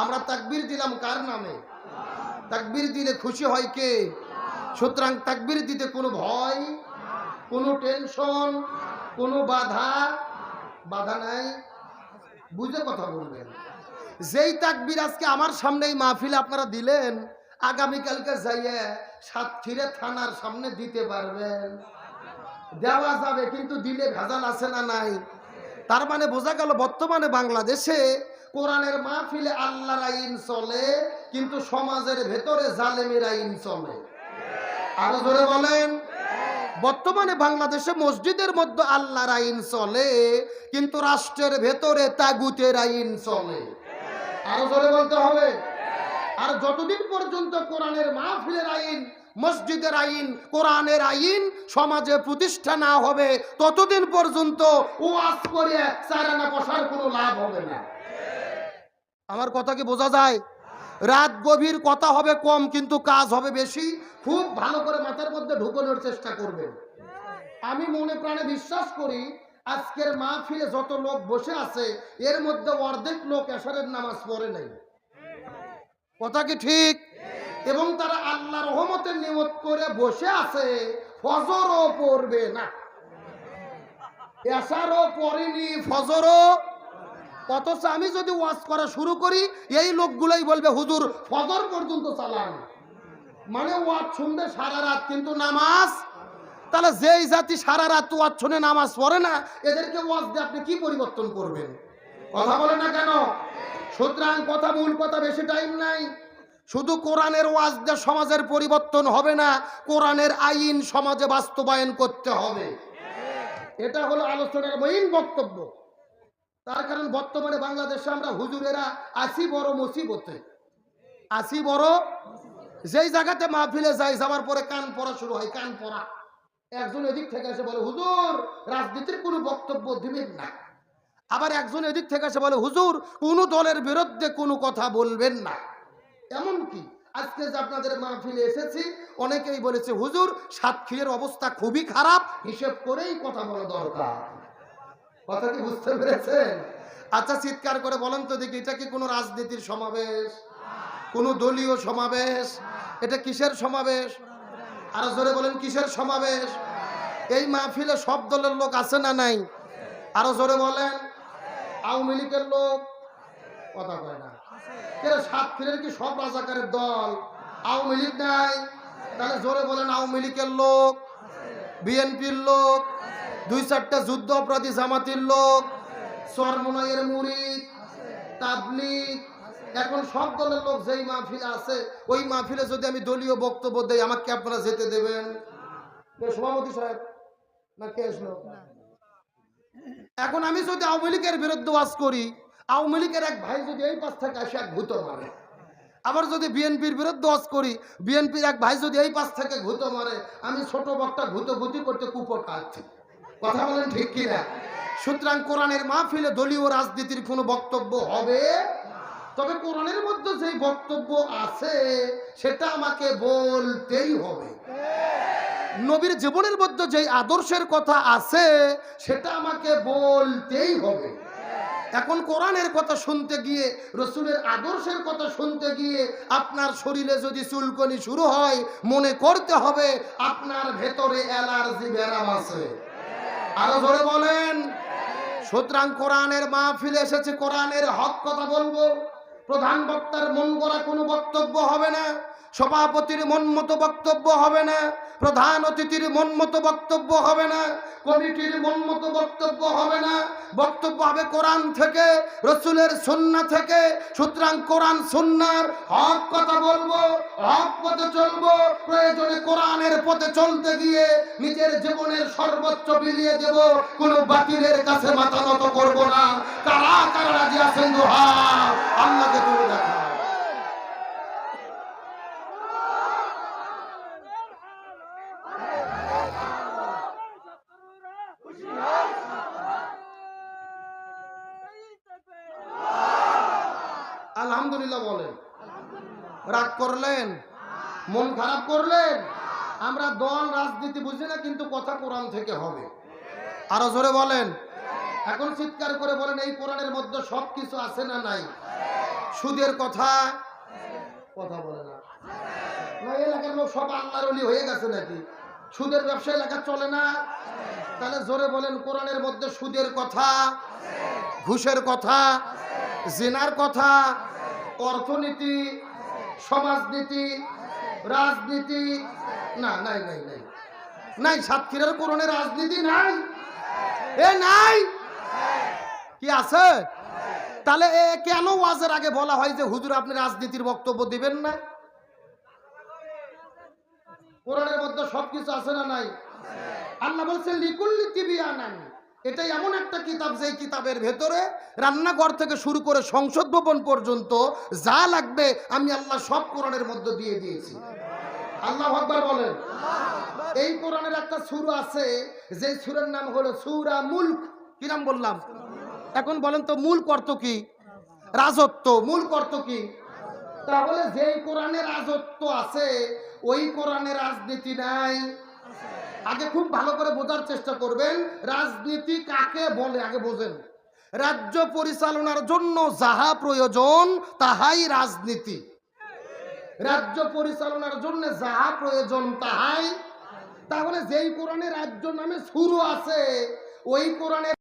আমরা তাকবির দিলাম কার নামে? তাকবীর দিলে খুশি হয় কে? সুতরাং তাকবীর দিতে কোনো ভয়, কোনো টেনশন, কোনো বাধা বাধা নাই। বুঝে কথা বলবেন। যেই তাকবীর আজকে আমার সামনেই মাহফিলে আপনারা দিলেন, আগামীকালকে যাইয়ে সাতক্ষীরে থানার সামনে দিতে পারবেন। দেওয়া যাবে, কিন্তু দিলে ভেজাল আছে না নাই? তার মানে বোঝা গেল বর্তমানে বাংলাদেশে কোরআনের মাহফিলে আল্লাহর আইন চলে, কিন্তু সমাজের ভেতরে জালেমের আইন চলে। আরও জোরে বলেন। বর্তমানে বাংলাদেশে মসজিদের মধ্যে আল্লাহর আইন চলে, কিন্তু রাষ্ট্রের ভেতরে তাগুতের আইন চলে। আরও জোরে বলতে হবে। আর যতদিন পর্যন্ত কোরআনের মাহফিলের আইন মসজিদের আইন কোরআনের আইন সমাজে প্রতিষ্ঠা না হবে, ততদিন পর্যন্ত ওয়াজ করে চারানা বসার কোনো লাভ হবে না। আমার কথা কি বোঝা যায়? রাত গভীর কথা হবে কম, কিন্তু কাজ হবে বেশি। খুব ভালো করে মাথার মধ্যে ঢুকানোর চেষ্টা করবেন। আমি মনে প্রাণে বিশ্বাস করি, আজকের মা ফিরে যত লোক বসে আছে, এর মধ্যে অর্ধেক লোক এশারের নামাজ পড়ে নাই। কথা কি ঠিক? এবং তারা আল্লাহ রহমতের নিয়ত করে বসে আছে, ফজরও পড়বে না। এশারও পড়েনি, ফজরও অথচ আমি যদি ওয়াজ করা শুরু করি, এই লোকগুলোই বলবে, হুজুর, ফজর পর্যন্ত চালান। মানে ওয়াজ শুনবে সারা রাত, কিন্তু নামাজ? তাহলে যেই জাতি সারা রাত ওয়াজ শুনে নামাজ পড়ে না, এদেরকে ওয়াজ দিয়ে আপনি কি পরিবর্তন করবেন? কথা বলে না কেন? সুতরাং কথা, মূল কথা বেশি টাইম নাই। শুধু কোরআনের ওয়াজ দিয়ে সমাজের পরিবর্তন হবে না, কোরআনের আইন সমাজে বাস্তবায়ন করতে হবে। এটা হলো আলোচনার মেইন বক্তব্য। তার কারণ বর্তমানে বাংলাদেশে আমরা হুজুরেরা আসি বড় মুসিবতে। আসি বড় যেই জায়গাতে মাহফিলে যাই, যাওয়ার পরে কান পড়া শুরু হয়, কান পড়া একজন এদিক থেকে এসে বলে, হুজুর, রাজনীতির কোনো বক্তব্য দিবেন না। আবার একজন এদিক থেকে এসে বলে, হুজুর, কোনো দলের বিরুদ্ধে কোনো কথা বলবেন না। এমন কি? আজকে যে আপনাদের মাহফিলে এসেছি, অনেকেই বলেছে, হুজুর, সাতক্ষীরের অবস্থা খুবই খারাপ, হিসেব করেই কথা বলা দরকার। কথা কি বুঝতে পেরেছেন? আচ্ছা চিৎকার করে বলেন তো দেখি, এটা কি কোনো রাজনীতির সমাবেশ? কোনো দলীয় সমাবেশ? এটা কিসের সমাবেশ? আরও জোরে বলেন, কিসের সমাবেশ? এই মাহফিলে সব দলের লোক আছে না নাই? আরও জোরে বলেন, আওয়ামী লীগের লোক? কথা কয় না। কেন সাতক্ষীরের কি সব রাজাকারের দল? আওয়ামী লীগ নাই? তাহলে জোরে বলেন, আওয়ামী লীগের লোক? বিএনপির লোক? দুই চারটা যুদ্ধ অপরাধী জামাতির লোক, সরমনাইয়ের মুরিদ, তাবলিগ, এখন সব দলের লোক যেই মাহফিলে আছে, ওই মাহফিলে যদি আমি দলীয় বক্তব্য দেই, আমাকে আপনারা যেতে দেবেন? সভাপতি সাহেব? না, কে আসলো? এখন আমি যদি আওয়ামী লীগের বিরুদ্ধে ওয়াজ করি, আওয়ামী লীগের এক ভাই যদি এই পাশ থেকে আসে, এক ভূত মারে। আবার যদি বিএনপির বিরুদ্ধে ওয়াজ করি, বিএনপির এক ভাই যদি এই পাশ থেকে ভূত মারে, আমি ছোট বক্তা ভূত ভূতি করতে কুপর কাটছি কথা বলেন ঠিক কিনা? সুতরাং কোরআনের মাহফিলে দলীয় রাজনীতির কোনো বক্তব্য হবে তবে কোরআনের মধ্যে যে বক্তব্য আছে, সেটা আমাকে বলতেই হবে। নবীর জীবনের মধ্যে যেই আদর্শের কথা আছে, সেটা আমাকে বলতেই হবে। এখন কোরআনের কথা শুনতে গিয়ে, রসুলের আদর্শের কথা শুনতে গিয়ে আপনার শরীরে যদি চুলকনি শুরু হয়, মনে করতে হবে আপনার ভেতরে অ্যালার্জি ব্যারাম আছে। আরও ধরে বলেন। সুতরাং কোরআনের মাহফিল এসেছে কোরআনের হক কথা বলব। প্রধান বক্তার মন করা কোনো বক্তব্য হবে না, সভাপতির মন মতো বক্তব্য হবে না, প্রধান অতিথির মন মতো বক্তব্য হবে না, কমিটির মন মতো বক্তব্য হবে না। বক্তব্য হবে কোরআন থেকে, রসুলের সুন্না থেকে, সুতরাং কোরআন সুন্নার হক কথা বলব, হক পথে চলবো, প্রয়োজনে কোরআনের পথে চলতে গিয়ে নিজের জীবনের সর্বোচ্চ বিলিয়ে দেব, কোনো বাতিলের কাছে মাথা নত করব না। কারা কারা রাজি আছেন দোহা আল্লাহকে তুমি আলহামদুলিল্লাহ বলেন। রাগ করলেন? মন খারাপ করলেন? আমরা দল, রাজনীতি বুঝি না, কিন্তু কথা কোরআন থেকে হবে। আরও জোরে বলেন। এখন চিৎকার করে বলেন, এই কোরআনের মধ্যে সব কিছু আছে না নাই? সুদের কথা? কথা বলে না। এলাকার লোক সব আল্লাহর হয়ে গেছে নাকি? সুদের ব্যবসা এলাকা চলে না? তাহলে জোরে বলেন, কোরআনের মধ্যে সুদের কথা, ঘুষের কথা, জেনার কথা, অর্থনীতি, সমাজনীতি, রাজনীতি, না, নাই নাই নাই। নাই, সাতক্ষীরার কোরআনে রাজনীতি নাই। এ নাই! কি আছে? তাহলে কেন ওয়াজের আগে বলা হয় যে হুজুর আপনি রাজনীতির বক্তব্য দিবেন না? কোরআনের মধ্যে সবকিছু আছে না নাই? আল্লাহ বলছেন, লিকুল্লি তিবিয়ানান। এটা এমন একটা কিতাব, যেই কিতাবের ভেতরে রান্নাঘর থেকে শুরু করে সংসদ ভবন পর্যন্ত যা লাগবে আমি আল্লাহ সব কোরআনের মধ্যে দিয়ে দিয়েছি। আল্লাহ আকবার বলেন। এই কোরআনের একটা সুর আছে যে সুরের নাম হলো সুরা মুল্ক। কি নাম বললাম? এখন বলেন তো মূল কর্ত কি? রাজত্ব, মূল কর্ত কি? তাহলে যেই কোরআনে রাজত্ব আছে, ওই কোরআনে রাজনীতি নাই। আগে খুব ভালো করে বোঝার চেষ্টা করবেন, রাজনীতি কাকে বলে? আগে বোঝেন। রাজ্য পরিচালনার জন্য যাহা প্রয়োজন, তাহাই রাজনীতি। রাজ্য পরিচালনার জন্য যাহা প্রয়োজন, তাহাই। তাহলে যেই কোরআনে রাজ্য নামে শুরু আছে, ওই কোরআনে